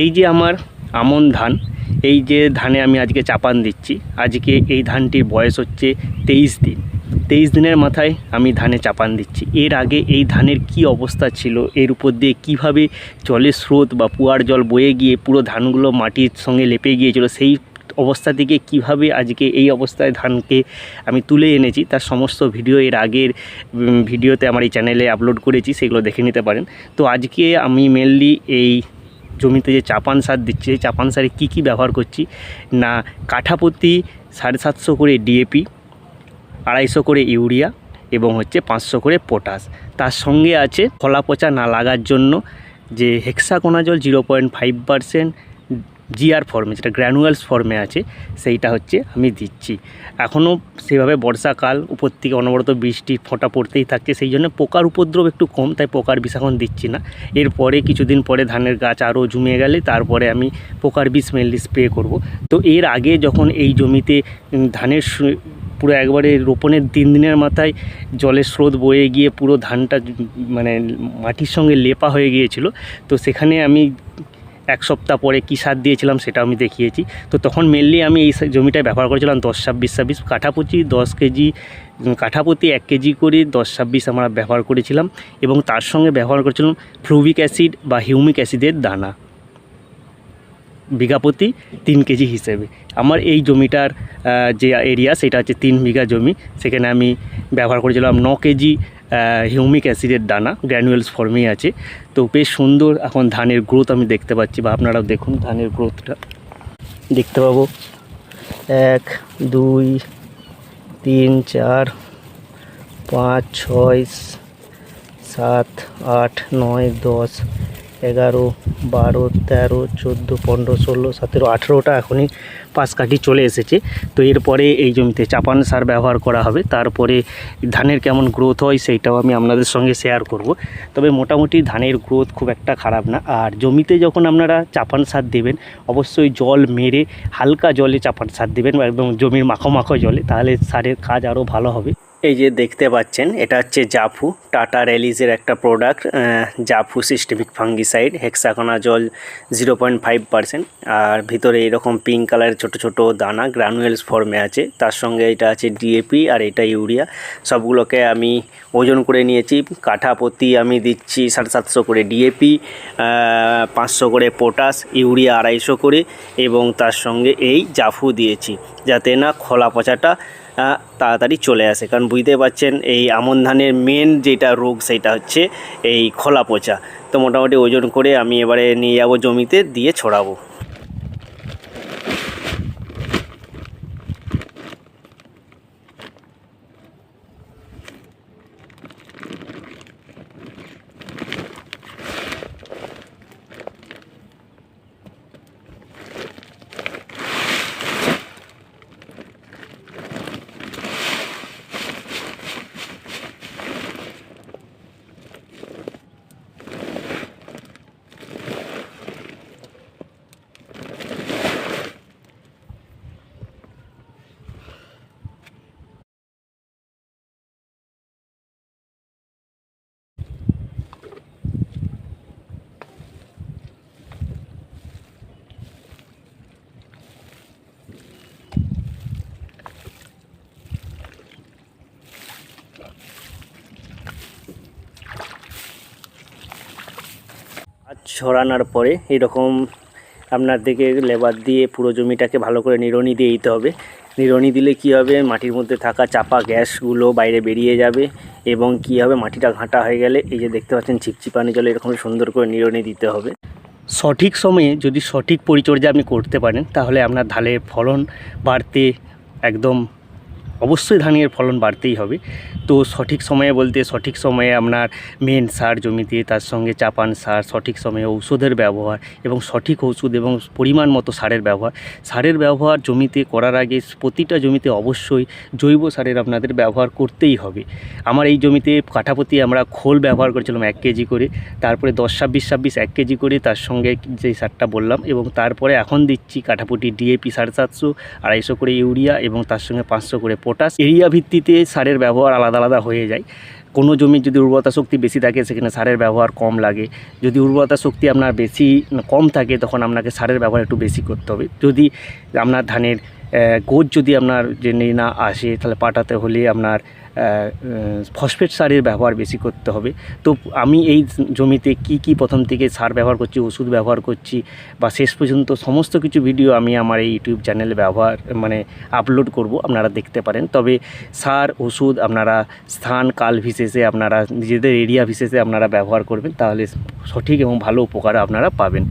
এই যে আমার আমন ধান, এই যে ধানে আমি আজকে চাপান দিচ্ছি, আজকে এই ধানটির বয়স হচ্ছে তেইশ দিন। তেইশ দিনের মাথায় আমি ধানে চাপান দিচ্ছি। এর আগে এই ধানের কি অবস্থা ছিল, এর উপর দিয়ে কীভাবে জলের স্রোত বা পুয়ার জল বয়ে গিয়ে পুরো ধানগুলো মাটির সঙ্গে লেপে গিয়েছিল, সেই অবস্থা থেকে কীভাবে আজকে এই অবস্থায় ধানকে আমি তুলে এনেছি, তার সমস্ত ভিডিও এর আগের ভিডিওতে আমার এই চ্যানেলে আপলোড করেছি, সেগুলো দেখে নিতে পারেন। তো আজকে আমি মেনলি এই জমিতে যে চাপান সার দিচ্ছি, এই চাপান সারে কী কী ব্যবহার করছি? না কাঠাপতি সাড়ে সাতশো করে ডিএপি আড়াইশো করে ইউরিয়া এবং হচ্ছে পাঁচশো করে পটাশ। তার সঙ্গে আছে ফলা পচা না লাগার জন্য যে hexaconazole zero point five percent GR ফর্মে, যেটা গ্র্যানুয়ালস ফর্মে আছে, সেইটা হচ্ছে আমি দিচ্ছি। এখনও সেভাবে বর্ষাকাল, উপর থেকে অনবরত বৃষ্টি, ফোঁটা পড়তেই থাকছে, সেই জন্য পোকার উপদ্রব একটু কম, তাই পোকার বিষ এখন দিচ্ছি না। এরপরে কিছুদিন পরে ধানের গাছ আরও জমিয়ে গেলে তারপরে আমি পোকার বিষ মেনলি স্প্রে করব। তো এর আগে যখন এই জমিতে ধানের পুরো একবারে রোপণের তিন দিনের মাথায় জলের স্রোত বয়ে গিয়ে পুরো ধানটা মানে মাটির সঙ্গে লেপা হয়ে গিয়েছিল, তো সেখানে আমি এক সপ্তাহ পরে কী সার দিয়েছিলাম সেটা আমি দেখিয়েছি। তো তখন মেনলি আমি এই জমিটায় ব্যবহার করেছিলাম দশ, ছাব্বিশ ছাব্বিশ কাঠাপুচি, দশ কেজি কাঠাপতি এক কেজি করে দশ, ছাব্বিশ আমরা ব্যবহার করেছিলাম এবং তার সঙ্গে ব্যবহার করেছিলাম ফ্লুভিক অ্যাসিড বা হিউমিক অ্যাসিডের দানা। বিঘাপতি তিন কেজি হিসেবে। আমার এই জমিটার যে এরিয়া সেটা হচ্ছে তিন বিঘা জমি। সেখানে আমি ব্যবহার করেছিলাম ন কেজি হিউমিক অ্যাসিডের দানা গ্র্যানুয়েলস ফর্মেই আছে। তো বেশ সুন্দর এখন ধানের গ্রোথ আমি দেখতে পাচ্ছি, বা আপনারাও দেখুন ধানের গ্রোথটা দেখতে পাবো। এক, দুই, তিন, চার, পাঁচ, ছয়, সাত, আট, নয়, দশ এগারো, বারো, তেরো, চোদ্দ, পনেরো, ষোলো, সতেরো, আঠেরোটা এখনই পাশ কাঠি চলে এসেছে। তো এরপরে এই জমিতে চাপান সার ব্যবহার করা হবে। তারপরে ধানের কেমন গ্রোথ হয় সেইটাও আমি আপনাদের সঙ্গে শেয়ার করব। তবে মোটামুটি ধানের গ্রোথ খুব একটা খারাপ না। আর জমিতে যখন আপনারা চাপান সার দেবেন, অবশ্যই জল মেরে হালকা জলে চাপান সার দেবেন বা একদম জমির মাখো মাখো জলে, তাহলে সারের কাজ আরও ভালো হবে। এই যে দেখতে পাচ্ছেন, এটা হচ্ছে জাফু। টাটা র্যালিজের একটা product জাফু systemic fungicide hexaconazole zero point five percent আর ভিতরে এরকম পিঙ্ক কালারের ছোট ছোট দানা গ্রানুয়েলস ফর্মে আছে। তার সঙ্গে এটা আছে ডিএপি আর এটা ইউরিয়া সবগুলোকে আমি ওজন করে নিয়েছি। কাঠা প্রতি আমি দিচ্ছি সাড়ে সাতশো করে ডিএপি পাঁচশো করে পটাশ ইউরিয়া আড়াইশো করে। এবং তার সঙ্গে এই জাফু দিয়েছি। যাতে না খোলা পচাটা তাড়াতাড়ি চলে আসে। কারণ বুঝতে পারছেন, এই আমন ধানের মেন যেটা রোগ, সেটা হচ্ছে এই খোলা পচা। তো মোটামুটি ওজন করে আমি এবারে নিয়ে যাব জমিতে, দিয়ে ছড়াবো। ছড়ানোর পরে এরকম আপনার দিকে লেবার দিয়ে পুরো জমিটাকে ভালো করে নিড়নি দিয়ে দিতে হবে। নিড়নি দিলে কি হবে? মাটির মধ্যে থাকা চাপা গ্যাসগুলো বাইরে বেরিয়ে যাবে এবং কি হবে? মাটিটা ঘাঁটা হয়ে গেলে এই যে দেখতে পাচ্ছেন চিপচিপানি জলে এরকম সুন্দর করে নিড়নি দিতে হবে। সঠিক সময়ে যদি সঠিক পরিচর্যা আপনি করতে পারেন, তাহলে আপনার ধানের ফলন বাড়তে একদম অবশ্যই ধানের ফলন বাড়তেই হবে। তো সঠিক সময়ে বলতে সঠিক সময়ে আপনার মেন সার জমিতে, তার সঙ্গে চাপান সার, সঠিক সময়ে ঔষধের ব্যবহার এবং সঠিক ওষুধ এবং পরিমাণ মতো সারের ব্যবহার। সারের ব্যবহার জমিতে করার আগে প্রতিটা জমিতে অবশ্যই জৈব সারের আপনাদের ব্যবহার করতেই হবে। আমার এই জমিতে কাঠাপতি আমরা খোল ব্যবহার করেছিলাম এক কেজি করে, তারপরে দশ ছাব্বিশ ছাব্বিশ এক কেজি করে, তার সঙ্গে যে সারটা বললাম এবং তারপরে এখন দিচ্ছি কাঠাপুটি ডিএপি সাড়ে সাতশো, আড়াইশো করে ইউরিয়া এবং তার সঙ্গে পাঁচশো করে পটাশ। এরিয়া ভিত্তিতে সারের ব্যবহার আলাদা আলাদা আলাদা হয়ে যায়। কোনো জমির যদি উর্বরতা শক্তি বেশি থাকে, সেখানে সারের ব্যবহার কম লাগে। যদি উর্বরতা শক্তি আপনার বেশি কম থাকে, তখন আপনাকে সারের ব্যবহার একটু বেশি করতে হবে। যদি আপনার ধানের গোজ যদি আপনার যে না আসে, তাহলে পাটাতে হলে আপনার ফসফেট সারের ব্যবহার বেশি করতে হবে। তো আমি এই জমিতে কি কি প্রথম থেকে সার ব্যবহার করছি, ওষুধ ব্যবহার করছি বা শেষ পর্যন্ত সমস্ত কিছু ভিডিও আমি আমার এই ইউটিউব চ্যানেলে ব্যবহার মানে আপলোড করব, আপনারা দেখতে পারেন। তবে সার, ওষুধ আপনারা স্থান, কাল বিশেষে আপনারা নিজেদের এরিয়া বিশেষে আপনারা ব্যবহার করবেন, তাহলে সঠিক এবং ভালো উপকার আপনারা পাবেন।